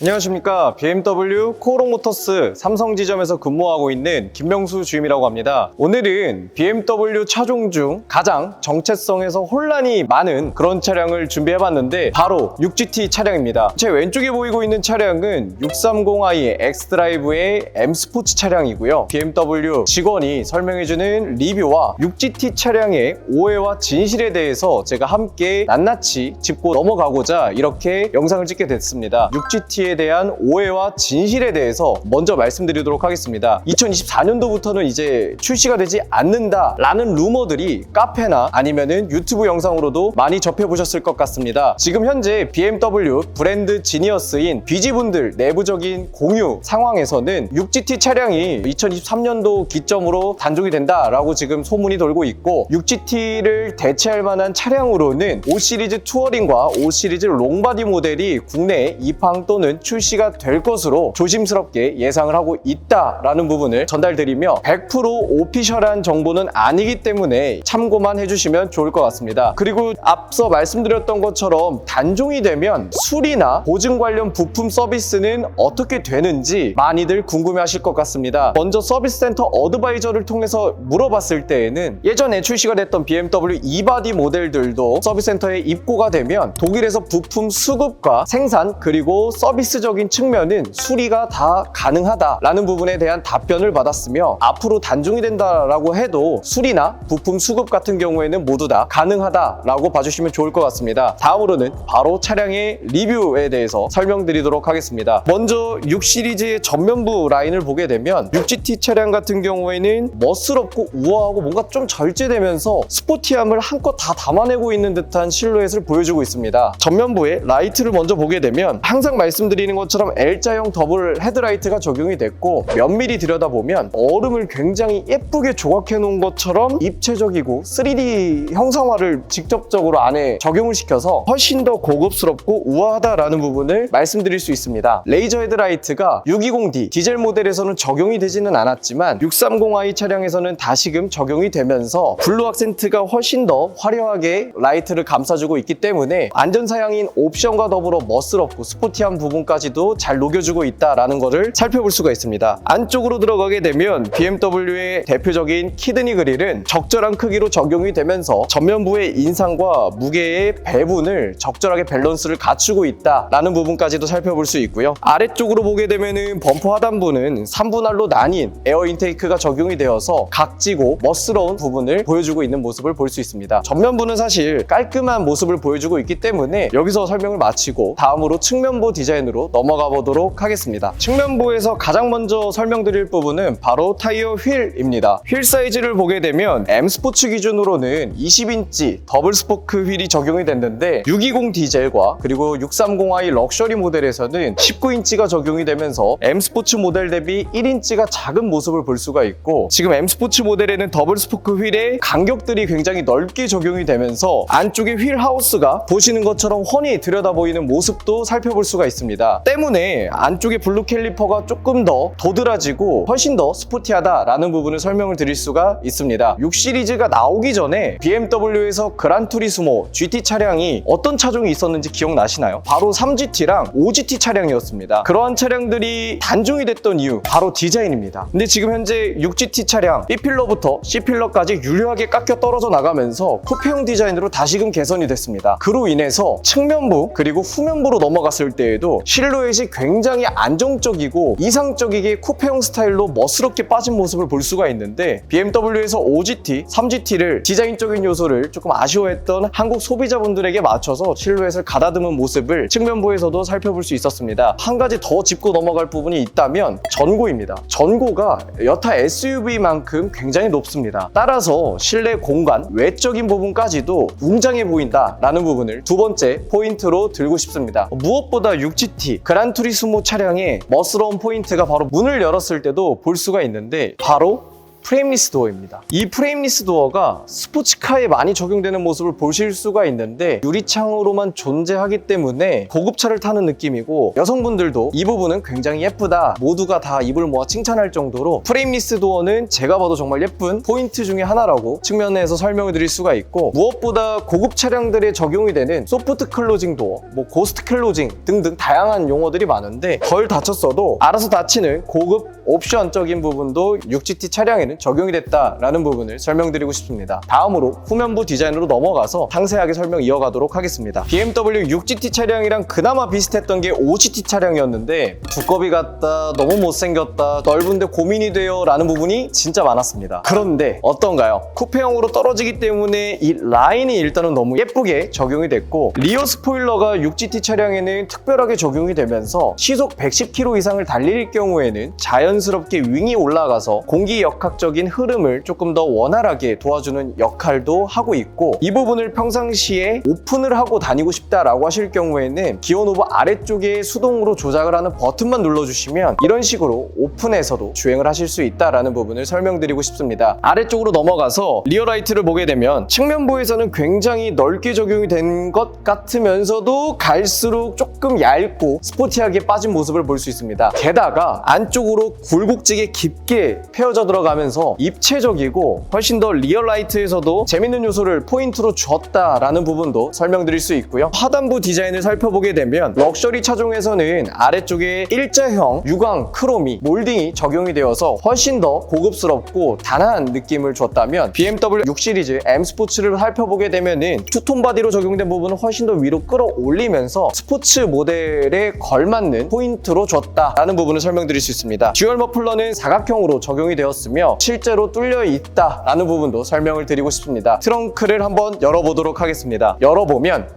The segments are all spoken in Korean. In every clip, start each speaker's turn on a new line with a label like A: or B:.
A: 안녕하십니까. BMW 코오롱 모터스 삼성 지점에서 근무하고 있는 김명수 주임이라고 합니다. 오늘은 BMW 차종 중 가장 정체성에서 혼란이 많은 그런 차량을 준비해봤는데 바로 6GT 차량입니다. 제 왼쪽에 보이고 있는 차량은 630i x드라이브의 M 스포츠 차량이고요. BMW 직원이 설명해주는 리뷰와 6GT 차량의 오해와 진실에 대해서 제가 함께 낱낱이 짚고 넘어가고자 이렇게 영상을 찍게 됐습니다. 6GT 에 대한 오해와 진실에 대해서 먼저 말씀드리도록 하겠습니다. 2024년도부터는 이제 출시가 되지 않는다라는 루머들이 카페나 아니면은 유튜브 영상으로도 많이 접해보셨을 것 같습니다. 지금 현재 BMW 브랜드 지니어스인 비지분들 내부적인 공유 상황에서는 6GT 차량이 2023년도 기점으로 단종이 된다라고 지금 소문이 돌고 있고 6GT를 대체할 만한 차량으로는 5 시리즈 투어링과 5 시리즈 롱바디 모델이 국내에 입항 또는 출시가 될 것으로 조심스럽게 예상을 하고 있다라는 부분을 전달드리며 100% 오피셜한 정보는 아니기 때문에 참고만 해주시면 좋을 것 같습니다. 그리고 앞서 말씀드렸던 것처럼 단종이 되면 수리나 보증 관련 부품 서비스는 어떻게 되는지 많이들 궁금해하실 것 같습니다. 먼저 서비스 센터 어드바이저를 통해서 물어봤을 때에는 예전에 출시가 됐던 BMW 이바디 모델들도 서비스 센터에 입고가 되면 독일에서 부품 수급과 생산 그리고 서비스 적인 측면은 수리가 다 가능하다라는 부분에 대한 답변을 받았으며 앞으로 단종이 된다라고 해도 수리나 부품 수급 같은 경우에는 모두 다 가능하다라고 봐주시면 좋을 것 같습니다. 다음으로는 바로 차량의 리뷰에 대해서 설명드리도록 하겠습니다. 먼저 6 시리즈의 전면부 라인을 보게 되면 6GT 차량 같은 경우에는 멋스럽고 우아하고 뭔가 좀 절제되면서 스포티함을 한껏 다 담아내고 있는 듯한 실루엣을 보여주고 있습니다. 전면부에 라이트를 먼저 보게 되면 항상 말씀드 리는 것처럼 L자형 더블 헤드라이트가 적용이 됐고 면밀히 들여다보면 얼음을 굉장히 예쁘게 조각해 놓은 것처럼 입체적이고 3D 형상화를 직접적으로 안에 적용을 시켜서 훨씬 더 고급스럽고 우아하다라는 부분을 말씀드릴 수 있습니다. 레이저 헤드라이트가 620D 디젤 모델에서는 적용이 되지는 않았지만 630i 차량에서는 다시금 적용이 되면서 블루 악센트가 훨씬 더 화려하게 라이트를 감싸주고 있기 때문에 안전사양인 옵션과 더불어 멋스럽고 스포티한 부분 까지도 잘 녹여주고 있다라는 것을 살펴볼 수가 있습니다. 안쪽으로 들어가게 되면 BMW의 대표적인 키드니 그릴은 적절한 크기로 적용이 되면서 전면부의 인상과 무게의 배분을 적절하게 밸런스를 갖추고 있다라는 부분까지도 살펴볼 수 있고요. 아래쪽으로 보게 되면은 범퍼 하단부는 3분할로 나뉜 에어 인테이크가 적용이 되어서 각지고 멋스러운 부분을 보여주고 있는 모습을 볼 수 있습니다. 전면부는 사실 깔끔한 모습을 보여주고 있기 때문에 여기서 설명을 마치고 다음으로 측면부 디자인 으로 넘어가 보도록 하겠습니다. 측면부에서 가장 먼저 설명드릴 부분은 바로 타이어 휠입니다. 휠 사이즈를 보게 되면 M 스포츠 기준으로는 20인치 더블 스포크 휠이 적용이 됐는데 620 디젤과 그리고 630i 럭셔리 모델에서는 19인치가 적용이 되면서 M 스포츠 모델 대비 1인치가 작은 모습을 볼 수가 있고 지금 M 스포츠 모델에는 더블 스포크 휠의 간격들이 굉장히 넓게 적용이 되면서 안쪽에 휠 하우스가 보시는 것처럼 훤히 들여다 보이는 모습도 살펴볼 수가 있습니다. 때문에 안쪽에 블루 캘리퍼가 조금 더 도드라지고 훨씬 더 스포티하다라는 부분을 설명을 드릴 수가 있습니다. 6 시리즈가 나오기 전에 BMW에서 그란투리스모 GT 차량이 어떤 차종이 있었는지 기억나시나요? 바로 3GT랑 5GT 차량이었습니다. 그러한 차량들이 단종이 됐던 이유 바로 디자인입니다. 근데 지금 현재 6GT 차량 B필러부터 C필러까지 유려하게 깎여 떨어져 나가면서 쿠페형 디자인으로 다시금 개선이 됐습니다. 그로 인해서 측면부 그리고 후면부로 넘어갔을 때에도 실루엣이 굉장히 안정적이고 이상적이게 쿠페형 스타일로 멋스럽게 빠진 모습을 볼 수가 있는데 BMW에서 5GT, 3GT를 디자인적인 요소를 조금 아쉬워했던 한국 소비자분들에게 맞춰서 실루엣을 가다듬은 모습을 측면부에서도 살펴볼 수 있었습니다. 한 가지 더 짚고 넘어갈 부분이 있다면 전고입니다. 전고가 여타 SUV만큼 굉장히 높습니다. 따라서 실내 공간, 외적인 부분까지도 웅장해 보인다라는 부분을 두 번째 포인트로 들고 싶습니다. 무엇보다 6GT 그란투리스모 차량의 멋스러운 포인트가 바로 문을 열었을 때도 볼 수가 있는데 바로 프레임리스 도어입니다. 이 프레임리스 도어가 스포츠카에 많이 적용되는 모습을 보실 수가 있는데 유리창으로만 존재하기 때문에 고급차를 타는 느낌이고 여성분들도 이 부분은 굉장히 예쁘다. 모두가 다 입을 모아 칭찬할 정도로 프레임리스 도어는 제가 봐도 정말 예쁜 포인트 중에 하나라고 측면에서 설명을 드릴 수가 있고 무엇보다 고급 차량들에 적용이 되는 소프트 클로징 도어, 뭐 고스트 클로징 등등 다양한 용어들이 많은데 덜 다쳤어도 알아서 닫히는 고급 옵션적인 부분도 6GT 차량에는 적용이 됐다라는 부분을 설명드리고 싶습니다. 다음으로 후면부 디자인으로 넘어가서 상세하게 설명 이어가도록 하겠습니다. BMW 6GT 차량이랑 그나마 비슷했던 게 5GT 차량이었는데 두꺼비 같다, 너무 못생겼다, 넓은데 고민이 돼요 라는 부분이 진짜 많았습니다. 그런데 어떤가요? 쿠페형으로 떨어지기 때문에 이 라인이 일단은 너무 예쁘게 적용이 됐고 리어 스포일러가 6GT 차량에는 특별하게 적용이 되면서 시속 110km 이상을 달릴 경우에는 자연스럽게 윙이 올라가서 공기 역학 적인 흐름을 조금 더 원활하게 도와주는 역할도 하고 있고 이 부분을 평상시에 오픈을 하고 다니고 싶다라고 하실 경우에는 기어 노브 아래쪽에 수동으로 조작을 하는 버튼만 눌러주시면 이런 식으로 오픈해서도 주행을 하실 수 있다라는 부분을 설명드리고 싶습니다. 아래쪽으로 넘어가서 리어라이트를 보게 되면 측면부에서는 굉장히 넓게 적용이 된 것 같으면서도 갈수록 조금 얇고 스포티하게 빠진 모습을 볼 수 있습니다. 게다가 안쪽으로 굴곡지게 깊게 패어져 들어가면서 입체적이고 훨씬 더 리어라이트에서도 재밌는 요소를 포인트로 줬다라는 부분도 설명드릴 수 있고요. 하단부 디자인을 살펴보게 되면 럭셔리 차종에서는 아래쪽에 일자형 유광 크롬이 몰딩이 적용이 되어서 훨씬 더 고급스럽고 단아한 느낌을 줬다면 BMW 6 시리즈 M 스포츠를 살펴보게 되면은 투톤 바디로 적용된 부분은 훨씬 더 위로 끌어올리면서 스포츠 모델에 걸맞는 포인트로 줬다라는 부분을 설명드릴 수 있습니다. 듀얼 머플러는 사각형으로 적용이 되었으며 실제로 뚫려 있다라는 부분도 설명을 드리고 싶습니다. 트렁크를 한번 열어보도록 하겠습니다. 열어보면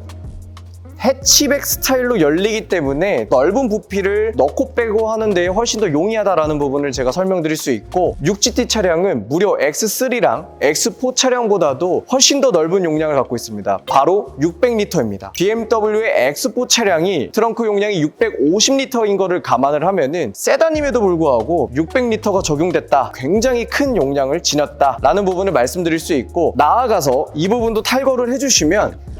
A: 해치백 스타일로 열리기 때문에 넓은 부피를 넣고 빼고 하는 데 훨씬 더 용이하다라는 부분을 제가 설명드릴 수 있고 6GT 차량은 무려 X3랑 X4 차량보다도 훨씬 더 넓은 용량을 갖고 있습니다. 바로 600리터입니다. BMW의 X4 차량이 트렁크 용량이 650리터인 거를 감안을 하면은 세단임에도 불구하고 600리터가 적용됐다. 굉장히 큰 용량을 지녔다라는 부분을 말씀드릴 수 있고 나아가서 이 부분도 탈거를 해주시면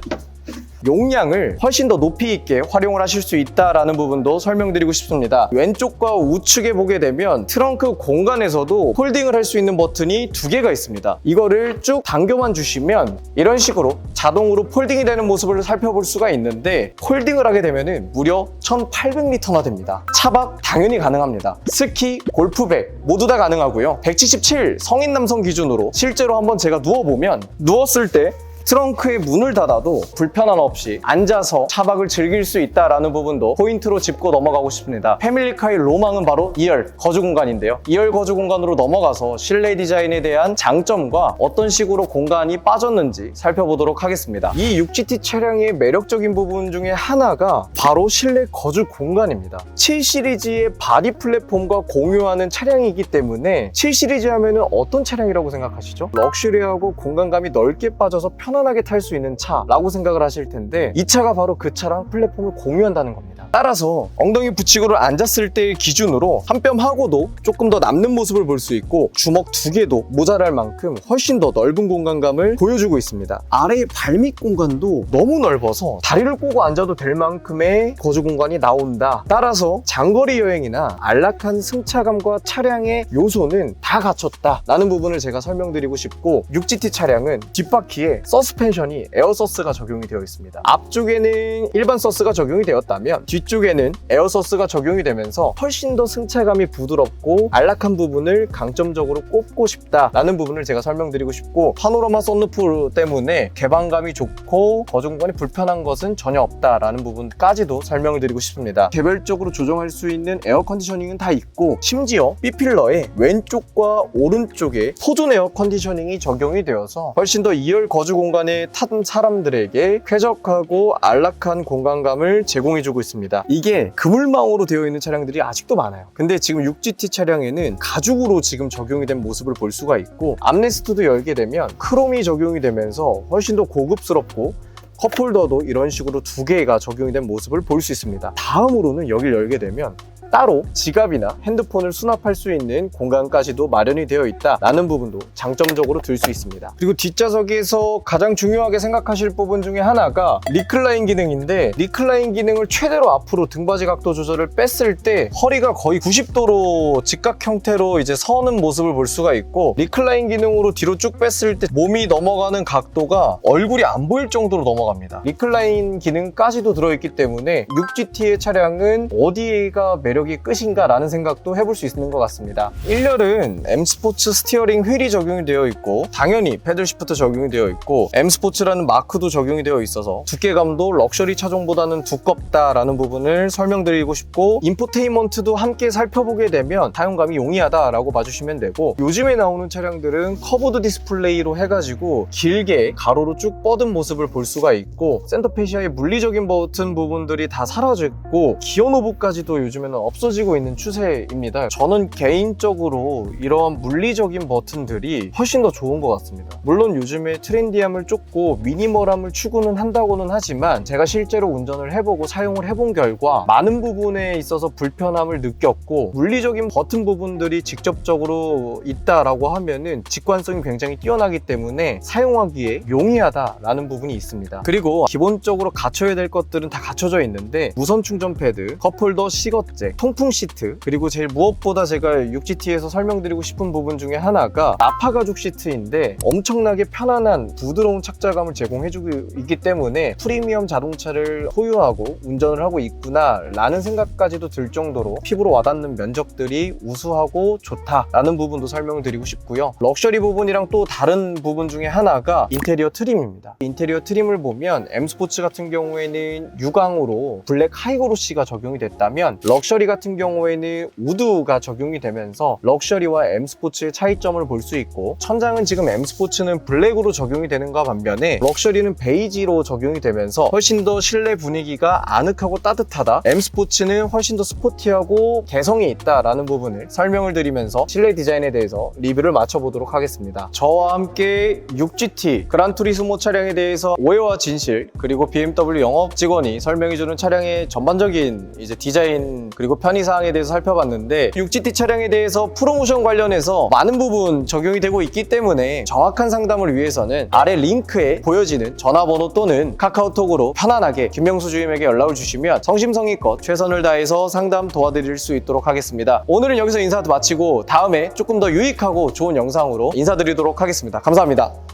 A: 용량을 훨씬 더 높이 있게 활용을 하실 수 있다라는 부분도 설명드리고 싶습니다. 왼쪽과 우측에 보게 되면 트렁크 공간에서도 홀딩을 할 수 있는 버튼이 두 개가 있습니다. 이거를 쭉 당겨만 주시면 이런 식으로 자동으로 폴딩이 되는 모습을 살펴볼 수가 있는데 홀딩을 하게 되면 무려 1800리터나 됩니다. 차박 당연히 가능합니다. 스키, 골프백 모두 다 가능하고요. 177 성인 남성 기준으로 실제로 한번 제가 누워보면 누웠을 때 트렁크의 문을 닫아도 불편함 없이 앉아서 차박을 즐길 수 있다라는 부분도 포인트로 짚고 넘어가고 싶습니다. 패밀리카의 로망은 바로 2열 거주 공간인데요. 2열 거주 공간으로 넘어가서 실내 디자인에 대한 장점과 어떤 식으로 공간이 빠졌는지 살펴보도록 하겠습니다. 이 6GT 차량의 매력적인 부분 중에 하나가 바로 실내 거주 공간입니다. 7 시리즈의 바디 플랫폼과 공유하는 차량이기 때문에 7 시리즈 하면은 어떤 차량이라고 생각하시죠? 럭셔리하고 공간감이 넓게 빠져서 편 안하게 탈 수 있는 차라고 생각을 하실 텐데 이 차가 바로 그 차랑 플랫폼을 공유한다는 겁니다. 따라서 엉덩이 붙이고를 앉았을 때 기준으로 한 뼘 하고도 조금 더 남는 모습을 볼 수 있고 주먹 두 개도 모자랄 만큼 훨씬 더 넓은 공간감을 보여주고 있습니다. 아래의 발밑 공간도 너무 넓어서 다리를 꼬고 앉아도 될 만큼의 거주 공간이 나온다. 따라서 장거리 여행이나 안락한 승차감과 차량의 요소는 다 갖췄다라는 부분을 제가 설명드리고 싶고 6GT 차량은 뒷바퀴에 서스펜션이 에어서스가 적용이 되어 있습니다. 앞쪽에는 일반 서스가 적용이 되었다면 뒤쪽에는 에어서스가 적용이 되면서 훨씬 더 승차감이 부드럽고 안락한 부분을 강점적으로 꼽고 싶다라는 부분을 제가 설명드리고 싶고 파노라마 썬루프 때문에 개방감이 좋고 거중간이 불편한 것은 전혀 없다라는 부분까지도 설명을 드리고 싶습니다. 개별적으로 조정할 수 있는 에어 컨디셔닝은 다 있고 심지어 B필러의 왼쪽과 오른쪽에 포존 에어 컨디셔닝이 적용이 되어서 훨씬 더 2열 거주 공간 에 탄 사람들에게 쾌적하고 안락한 공간감을 제공해주고 있습니다. 이게 그물망으로 되어 있는 차량들이 아직도 많아요. 근데 지금 6GT 차량에는 가죽으로 지금 적용이 된 모습을 볼 수가 있고 암레스트도 열게 되면 크롬이 적용이 되면서 훨씬 더 고급스럽고 컵홀더도 이런 식으로 두 개가 적용이 된 모습을 볼 수 있습니다. 다음으로는 여기를 열게 되면 따로 지갑이나 핸드폰을 수납할 수 있는 공간까지도 마련이 되어 있다라는 부분도 장점적으로 들 수 있습니다. 그리고 뒷좌석에서 가장 중요하게 생각하실 부분 중에 하나가 리클라인 기능인데 리클라인 기능을 최대로 앞으로 등받이 각도 조절을 뺐을 때 허리가 거의 90도로 직각 형태로 이제 서는 모습을 볼 수가 있고 리클라인 기능으로 뒤로 쭉 뺐을 때 몸이 넘어가는 각도가 얼굴이 안 보일 정도로 넘어갑니다. 리클라인 기능까지도 들어있기 때문에 6GT의 차량은 어디가 매력 이 끝인가 라는 생각도 해볼 수 있는 것 같습니다. 1열은 M 스포츠 스티어링 휠이 적용이 되어 있고 당연히 패들 시프트 적용이 되어 있고 M 스포츠라는 마크도 적용이 되어 있어서 두께감도 럭셔리 차종보다는 두껍다라는 부분을 설명드리고 싶고 인포테인먼트도 함께 살펴보게 되면 사용감이 용이하다라고 봐주시면 되고 요즘에 나오는 차량들은 커브드 디스플레이로 해가지고 길게 가로로 쭉 뻗은 모습을 볼 수가 있고 센터페시아의 물리적인 버튼 부분들이 다 사라졌고 기어 노브까지도 요즘에는 없어지고 있는 추세입니다. 저는 개인적으로 이러한 물리적인 버튼들이 훨씬 더 좋은 것 같습니다. 물론 요즘에 트렌디함을 쫓고 미니멀함을 추구는 한다고는 하지만 제가 실제로 운전을 해보고 사용을 해본 결과 많은 부분에 있어서 불편함을 느꼈고 물리적인 버튼 부분들이 직접적으로 있다라고 하면은 직관성이 굉장히 뛰어나기 때문에 사용하기에 용이하다라는 부분이 있습니다. 그리고 기본적으로 갖춰야 될 것들은 다 갖춰져 있는데 무선 충전 패드, 컵홀더, 시거잭, 통풍 시트 그리고 제일 무엇보다 제가 6GT에서 설명드리고 싶은 부분 중에 하나가 나파 가죽 시트인데 엄청나게 편안한 부드러운 착자감을 제공해주고 있기 때문에 프리미엄 자동차를 소유하고 운전을 하고 있구나 라는 생각까지도 들 정도로 피부로 와닿는 면적들이 우수하고 좋다라는 부분도 설명을 드리고 싶고요. 럭셔리 부분이랑 또 다른 부분 중에 하나가 인테리어 트림입니다. 인테리어 트림을 보면 M 스포츠 같은 경우에는 유광으로 블랙 하이그로시가 적용이 됐다면 럭셔리 같은 경우에는 우드가 적용이 되면서 럭셔리와 M 스포츠의 차이점을 볼 수 있고 천장은 지금 M 스포츠는 블랙으로 적용이 되는가 반면에 럭셔리는 베이지로 적용이 되면서 훨씬 더 실내 분위기가 아늑하고 따뜻하다. M 스포츠는 훨씬 더 스포티하고 개성이 있다라는 부분을 설명을 드리면서 실내 디자인에 대해서 리뷰를 맞춰보도록 하겠습니다. 저와 함께 6GT 그란투리스모 차량에 대해서 오해와 진실 그리고 BMW 영업 직원이 설명해주는 차량의 전반적인 이제 디자인 그리고 편의사항에 대해서 살펴봤는데 6GT 차량에 대해서 프로모션 관련해서 많은 부분 적용이 되고 있기 때문에 정확한 상담을 위해서는 아래 링크에 보여지는 전화번호 또는 카카오톡으로 편안하게 김명수 주임에게 연락을 주시면 성심성의껏 최선을 다해서 상담 도와드릴 수 있도록 하겠습니다. 오늘은 여기서 인사 마치고 다음에 조금 더 유익하고 좋은 영상으로 인사드리도록 하겠습니다. 감사합니다.